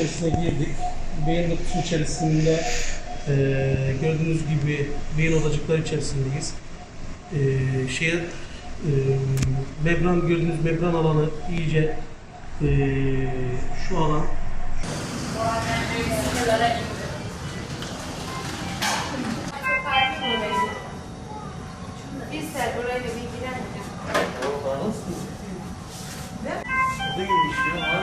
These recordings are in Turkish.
içerisine girdik. Beyin dokusu içerisinde eee, gördüğünüz gibi beyin odacıkları içerisindeyiz. Eee şeye, eee, membran gördüğünüz membran alanı iyice eee, şu alan Bir sen orayla bilgilenmedin. Alo. Hocam resimde başka mı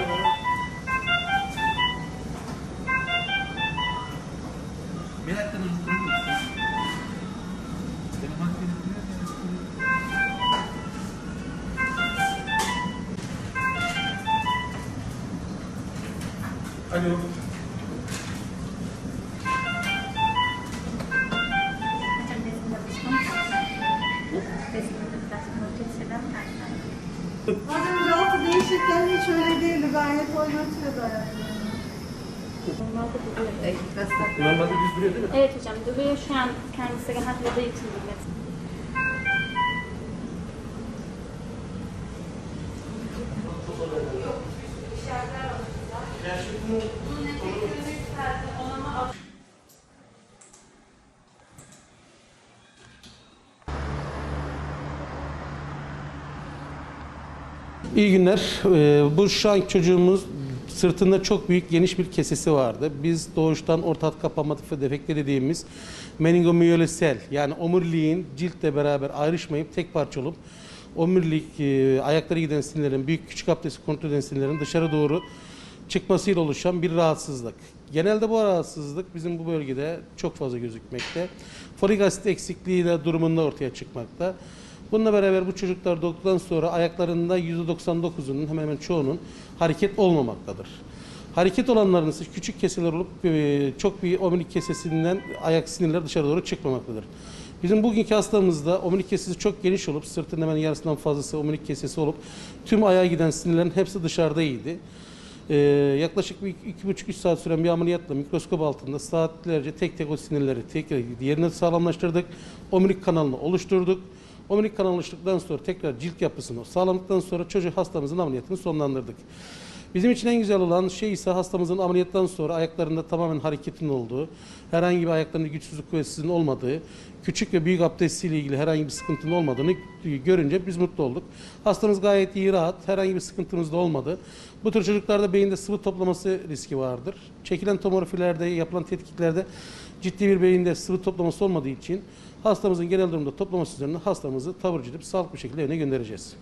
kalsın. Adem rahatı değişirken hiç öyle değildi. Gayet oynatıyordu ayaklarını. Normalde duruyor. Normalde düz duruyor değil mi? Evet hocam duruyor şu an kendisi rahatladığı için duruyor. İyi günler. Ee, bu şu anki çocuğumuz sırtında çok büyük geniş bir kesesi vardı. Biz doğuştan orta hat kapanma defekti dediğimiz meningomiyolesel yani omuriliğin ciltle beraber ayrışmayıp tek parça olup omurilik e, ayaklara giden sinirlerin büyük küçük abdesti kontrol eden sinirlerin dışarı doğru çıkmasıyla oluşan bir rahatsızlık. Genelde bu rahatsızlık bizim bu bölgede çok fazla gözükmekte. Folik asit eksikliği de durumunda ortaya çıkmakta. Bununla beraber bu çocuklar doğduktan sonra ayaklarında %99'unun hemen hemen çoğunun hareket olmamaktadır. Hareket olanların ise küçük keseler olup e, çok bir omurilik kesesinden ayak sinirleri dışarı doğru çıkmamaktadır. Bizim bugünkü hastamızda omurilik kesesi çok geniş olup sırtın hemen yarısından fazlası omurilik kesesi olup tüm ayağa giden sinirlerin hepsi dışarıda iyiydi. Ee, yaklaşık bir iki buçuk üç saat süren bir ameliyatla mikroskop altında saatlerce tek tek o sinirleri tek yerine sağlamlaştırdık. Omurilik kanalını oluşturduk. Omurilik kanalı oluşturduktan sonra tekrar cilt yapısını sağladıktan sonra çocuk hastamızın ameliyatını sonlandırdık. Bizim için en güzel olan şey ise hastamızın ameliyattan sonra ayaklarında tamamen hareketin olduğu, herhangi bir ayaklarında güçsüzlük kuvvetsizliğin olmadığı, küçük ve büyük abdestiyle ilgili herhangi bir sıkıntının olmadığını görünce biz mutlu olduk. Hastamız gayet iyi, rahat, herhangi bir sıkıntımız da olmadı. Bu tür çocuklarda beyinde sıvı toplaması riski vardır. Çekilen tomografilerde, yapılan tetkiklerde ciddi bir beyinde sıvı toplaması olmadığı için hastamızın genel durumda toplaması üzerine hastamızı taburcu edip sağlıklı bir şekilde evine göndereceğiz.